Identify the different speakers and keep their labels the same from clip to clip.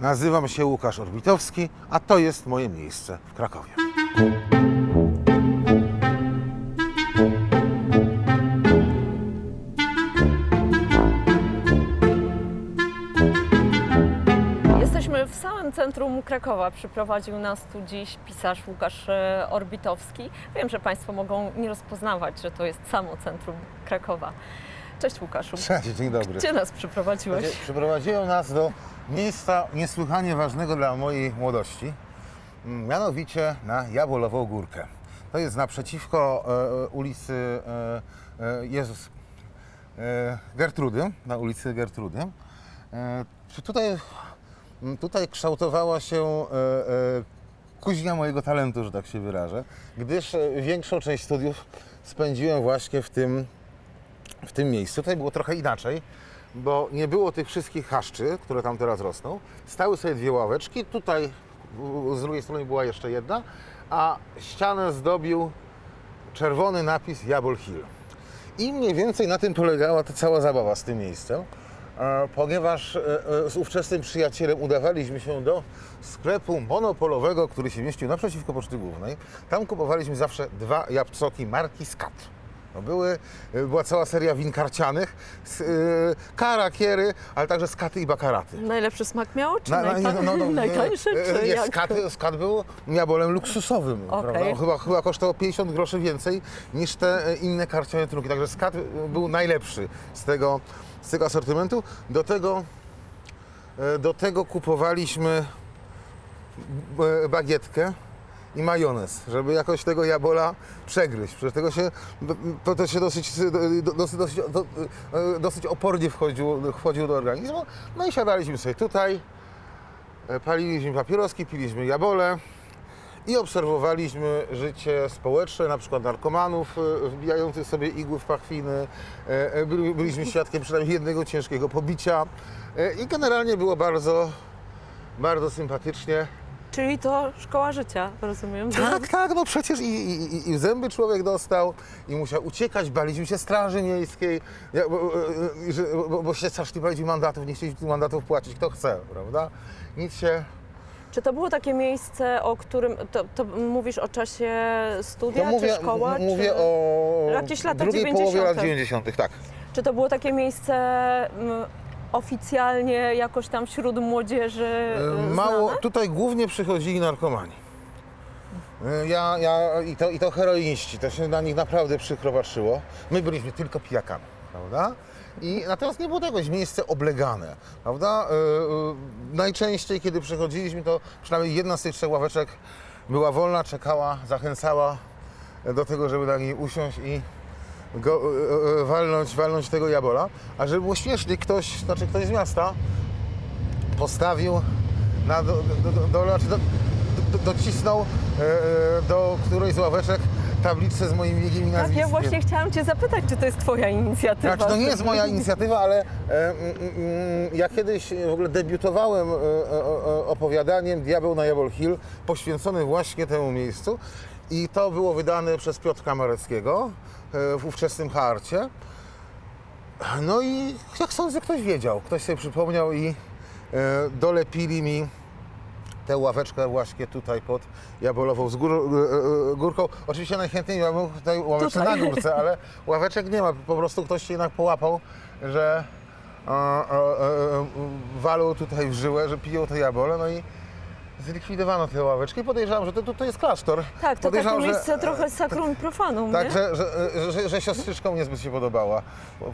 Speaker 1: Nazywam się Łukasz Orbitowski, a to jest moje miejsce w Krakowie.
Speaker 2: Jesteśmy w samym centrum Krakowa. Przyprowadził nas tu dziś pisarz Łukasz e, Orbitowski. Wiem, że Państwo mogą nie rozpoznawać, że to jest samo centrum Krakowa. Cześć Łukaszu.
Speaker 1: Cześć, dzień dobry.
Speaker 2: Gdzie nas przyprowadziłeś?
Speaker 1: Słuchajcie, Przyprowadziło nas do miejsca niesłychanie ważnego dla mojej młodości, m, mianowicie na Jabłolową Górkę. To jest naprzeciwko e, ulicy e, e, Jezus e, Gertrudy, na ulicy Gertrudy. E, tutaj, tutaj kształtowała się e, e, kuźnia mojego talentu, że tak się wyrażę, gdyż e, większą część studiów spędziłem właśnie w tym, w tym miejscu. Tutaj było trochę inaczej, bo nie było tych wszystkich chaszczy, które tam teraz rosną. Stały sobie dwie ławeczki, tutaj z drugiej strony była jeszcze jedna, a ścianę zdobił czerwony napis Jabol Hill. I mniej więcej na tym polegała ta cała zabawa z tym miejscem, e, ponieważ e, e, z ówczesnym przyjacielem udawaliśmy się do sklepu monopolowego, który się mieścił naprzeciwko Poczty Głównej. Tam kupowaliśmy zawsze dwa jabłcoki marki Skat. No były, e, była cała seria win karcianych, s- e, karakiery, ale także skaty i bakaraty.
Speaker 2: Najlepszy smak miało, czy
Speaker 1: Na- na-
Speaker 2: najta...
Speaker 1: nie, no, no,
Speaker 2: najtańszy,
Speaker 1: nie,
Speaker 2: czy
Speaker 1: nie,
Speaker 2: jak?
Speaker 1: skat, skat był jabolem luksusowym.
Speaker 2: Okej.
Speaker 1: Prawda? On Chyba, chyba kosztował 50 groszy więcej niż te e, inne karciane trunki. Także skat e, był najlepszy z tego, z tego asortymentu. Do tego, e, do tego kupowaliśmy b- bagietkę i majonez, żeby jakoś tego jabola przegryźć. Przecież tego się, to, to się dosyć, do- dosyć, dosyć, do, e, dosyć opornie wchodziło, wchodziło do organizmu. No i siadaliśmy sobie tutaj, e, paliliśmy papieroski, piliśmy jabole i obserwowaliśmy życie społeczne, na przykład narkomanów e, wbijających sobie igły w pachwiny. Byli- Byliśmy świadkiem przynajmniej jednego ciężkiego pobicia i generalnie było bardzo, bardzo sympatycznie.
Speaker 2: Czyli to szkoła życia, rozumiem.
Speaker 1: Tak, tak, no przecież i, i, i- zęby człowiek dostał i musiał uciekać, baliśmy się straży miejskiej, ja, bo, e, że- bo, bo się strasznie baliśmy mandatów, nie chcieliśmy mandatów płacić, kto chce, prawda? Nic się...
Speaker 2: Czy to było takie miejsce, o którym... To, to mówisz o czasie studia,
Speaker 1: To mówię,
Speaker 2: czy szkoła?
Speaker 1: mówię
Speaker 2: czy...
Speaker 1: o
Speaker 2: Jakieś lata
Speaker 1: drugiej połowie lat
Speaker 2: 90..
Speaker 1: 90., tak.
Speaker 2: Czy to było takie miejsce oficjalnie jakoś tam wśród młodzieży
Speaker 1: E,
Speaker 2: e,
Speaker 1: Mało,
Speaker 2: znane?
Speaker 1: tutaj głównie przychodzili narkomani. E, Ja, ja, i, to, I to heroiniści, to się na nich naprawdę przykro patrzyło. My byliśmy tylko pijakami, prawda? I natomiast nie było tego, jest miejsce oblegane, prawda? E, e, najczęściej, kiedy przychodziliśmy, to przynajmniej jedna z tych trzech ławeczek była wolna, czekała, zachęcała do tego, żeby na niej usiąść i go, e, e, walnąć, walnąć tego jabola. A żeby było śmiesznie, ktoś, znaczy ktoś z miasta postawił na do, do, do, do, znaczy do, do, docisnął e, e, do którejś z ławeczek tablicę z moim biegiem i
Speaker 2: Tak,
Speaker 1: nazwiskiem.
Speaker 2: ja właśnie chciałam Cię zapytać, czy to jest Twoja inicjatywa?
Speaker 1: Znaczy, to nie jest moja inicjatywa, ale e, mm, mm, ja kiedyś w ogóle debiutowałem e, e, e, opowiadaniem Diabeł na Jabol Hill, poświęconym właśnie temu miejscu. I to było wydane przez Piotra Mareckiego e, w ówczesnym harcie. No i jak sądzę, ktoś wiedział, ktoś sobie przypomniał i e, dolepili mi tę ławeczkę właśnie tutaj pod Jabolową z gór, e, górką. Oczywiście najchętniej miałbym tutaj ławeczkę
Speaker 2: Tutaj.
Speaker 1: na górce, ale ławeczek nie ma. Po prostu ktoś się jednak połapał, że e, e, e, walą tutaj w żyłę, że piją te jabole, no i zlikwidowano tę ławeczkę i podejrzewam, że to, to, to jest klasztor.
Speaker 2: Tak, to takie
Speaker 1: Podejrzewam, że-
Speaker 2: miejsce trochę sakrum profanum,
Speaker 1: tak,
Speaker 2: nie?
Speaker 1: że, że, że, że siostrzyczkom niezbyt się podobała,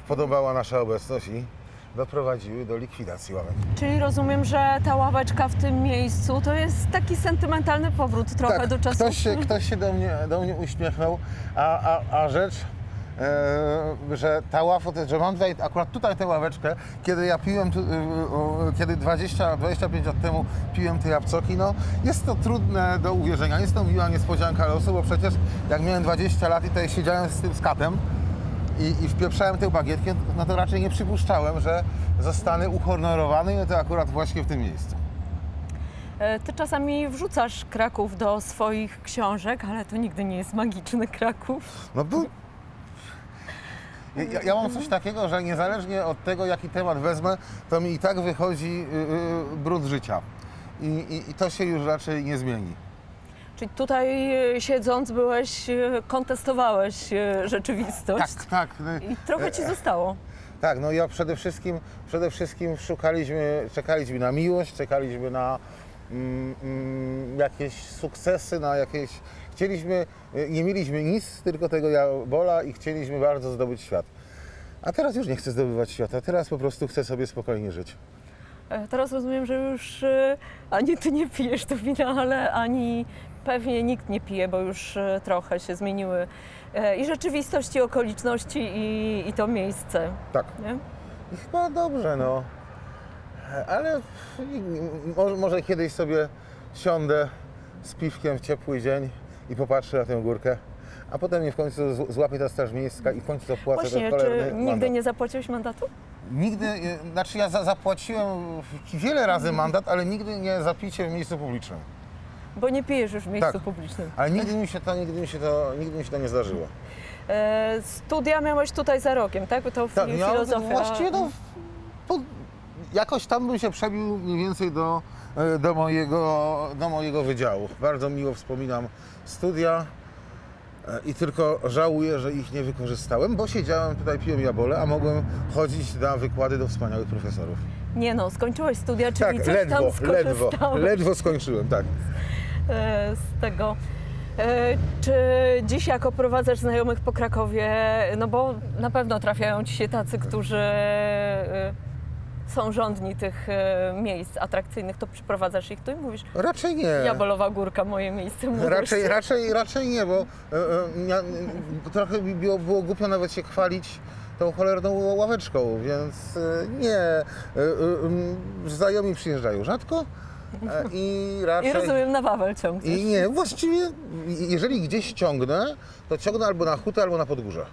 Speaker 1: podobała nasza obecność i doprowadziły do likwidacji ławek.
Speaker 2: Czyli rozumiem, że ta ławeczka w tym miejscu to jest taki sentymentalny powrót trochę do czasów...
Speaker 1: Tak, ktoś się, ktoś się do, mnie, do mnie uśmiechnął, a, a, a rzecz, że ta ławka, że mam tutaj, akurat tutaj tę ławeczkę, kiedy ja piłem, e, e, kiedy 20, 25 lat temu piłem te jabłcoki, no jest to trudne do uwierzenia, jest to miła niespodzianka losu, bo przecież jak miałem 20 lat i tutaj siedziałem z tym skatem, i, i wpieprzałem tę bagietkę, no to raczej nie przypuszczałem, że zostanę uhonorowany i to akurat właśnie w tym miejscu.
Speaker 2: E, Ty czasami wrzucasz Kraków do swoich książek, ale to nigdy nie jest magiczny Kraków.
Speaker 1: No był... Ja, ja mam coś takiego, że niezależnie od tego, jaki temat wezmę, to mi i tak wychodzi y, y, brud życia. I, i, I to się już raczej nie zmieni.
Speaker 2: Czyli tutaj e, siedząc byłeś, e, kontestowałeś e, rzeczywistość.
Speaker 1: Tak, tak. y,
Speaker 2: I trochę ci zostało.
Speaker 1: Tak, no ja przede wszystkim, przede wszystkim szukaliśmy, czekaliśmy na miłość, czekaliśmy na jakieś sukcesy, na jakieś... Chcieliśmy, y, nie mieliśmy nic, tylko tego jabola i chcieliśmy bardzo zdobyć świat. A teraz już nie chcę zdobywać świata, teraz po prostu chcę sobie spokojnie żyć.
Speaker 2: E, Teraz rozumiem, że już e, ani ty nie pijesz do wina, ale ani pewnie nikt nie pije, bo już e, trochę się zmieniły i rzeczywistość, i okoliczności, i, i to miejsce.
Speaker 1: Tak.
Speaker 2: Nie?
Speaker 1: I chyba dobrze, no. Ale może, może kiedyś sobie siądę z piwkiem w ciepły dzień i popatrzę na tę górkę, a potem mnie w końcu złapie ta straż miejska i w końcu zapłacę
Speaker 2: Właśnie,
Speaker 1: ten
Speaker 2: czy nigdy
Speaker 1: mandat.
Speaker 2: nie zapłaciłeś mandatu?
Speaker 1: Nigdy, znaczy ja za, zapłaciłem wiele razy mandat, ale nigdy nie za picie w miejscu publicznym.
Speaker 2: Bo nie pijesz już w miejscu
Speaker 1: Tak.
Speaker 2: publicznym.
Speaker 1: Ale nigdy mi się to, nigdy mi się to, nigdy mi się to nie zdarzyło.
Speaker 2: E, studia miałeś tutaj za rogiem, tak? To
Speaker 1: Tak, ja
Speaker 2: filozofia.
Speaker 1: właściwie po, jakoś tam bym się przebił mniej więcej do, e, do, mojego, do mojego wydziału. Bardzo miło wspominam studia e, i tylko żałuję, że ich nie wykorzystałem, bo siedziałem tutaj, piłem jabole, a mogłem chodzić na wykłady do wspaniałych profesorów.
Speaker 2: Nie no, skończyłeś studia, czyli
Speaker 1: Tak,
Speaker 2: coś
Speaker 1: ledwo,
Speaker 2: tam
Speaker 1: ledwo, ledwo skończyłem, tak.
Speaker 2: e, z tego. Czy dziś jako prowadzasz znajomych po Krakowie, no bo na pewno trafiają ci się tacy, którzy są rządni tych e, miejsc atrakcyjnych, to przyprowadzasz ich tu i mówisz,
Speaker 1: Raczej nie.
Speaker 2: Jabolowa Górka, moje miejsce.
Speaker 1: Raczej, raczej, raczej nie, bo e, e, ja, trochę mi było, było głupio nawet się chwalić tą cholerną ławeczką, więc nie. Znajomi przyjeżdżają rzadko i raczej...
Speaker 2: I rozumiem, na Wawel ciągniesz.
Speaker 1: I nie, właściwie jeżeli gdzieś ciągnę, to ciągnę albo na hutę, albo na podgórze.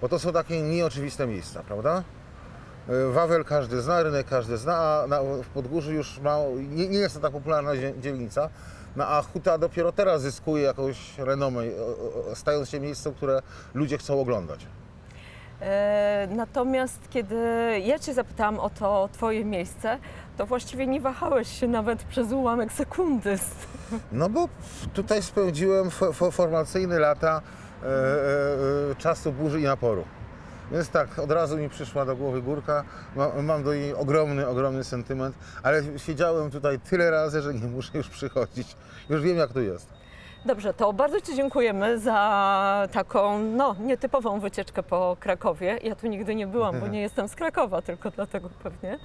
Speaker 1: Bo to są takie nieoczywiste miejsca, prawda? E, Wawel każdy zna, rynek każdy zna, a na, w Podgórzu już mało, nie, nie jest to tak popularna dzie- dzielnica, no, a huta dopiero teraz zyskuje jakąś renomę, o- o- stając się miejscem, które ludzie chcą oglądać.
Speaker 2: E, Natomiast kiedy ja Cię zapytałam o to Twoje miejsce, to właściwie nie wahałeś się nawet przez ułamek sekundy.
Speaker 1: No bo tutaj spędziłem fo- fo- formacyjne lata e, e, e, czasu burzy i naporu. Więc tak, od razu mi przyszła do głowy górka. Ma, mam do niej ogromny, ogromny sentyment, ale siedziałem tutaj tyle razy, że nie muszę już przychodzić. Już wiem, jak tu jest.
Speaker 2: Dobrze, to bardzo Ci dziękujemy za taką no, nietypową wycieczkę po Krakowie. Ja tu nigdy nie byłam, bo nie jestem z Krakowa, tylko dlatego pewnie.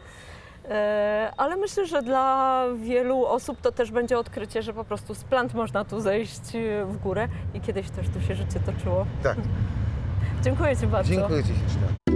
Speaker 2: E, Ale myślę, że dla wielu osób to też będzie odkrycie, że po prostu z plant można tu zejść w górę i kiedyś też tu się życie toczyło.
Speaker 1: Tak,
Speaker 2: Dziękuję Ci bardzo.
Speaker 1: dziękuję Ci.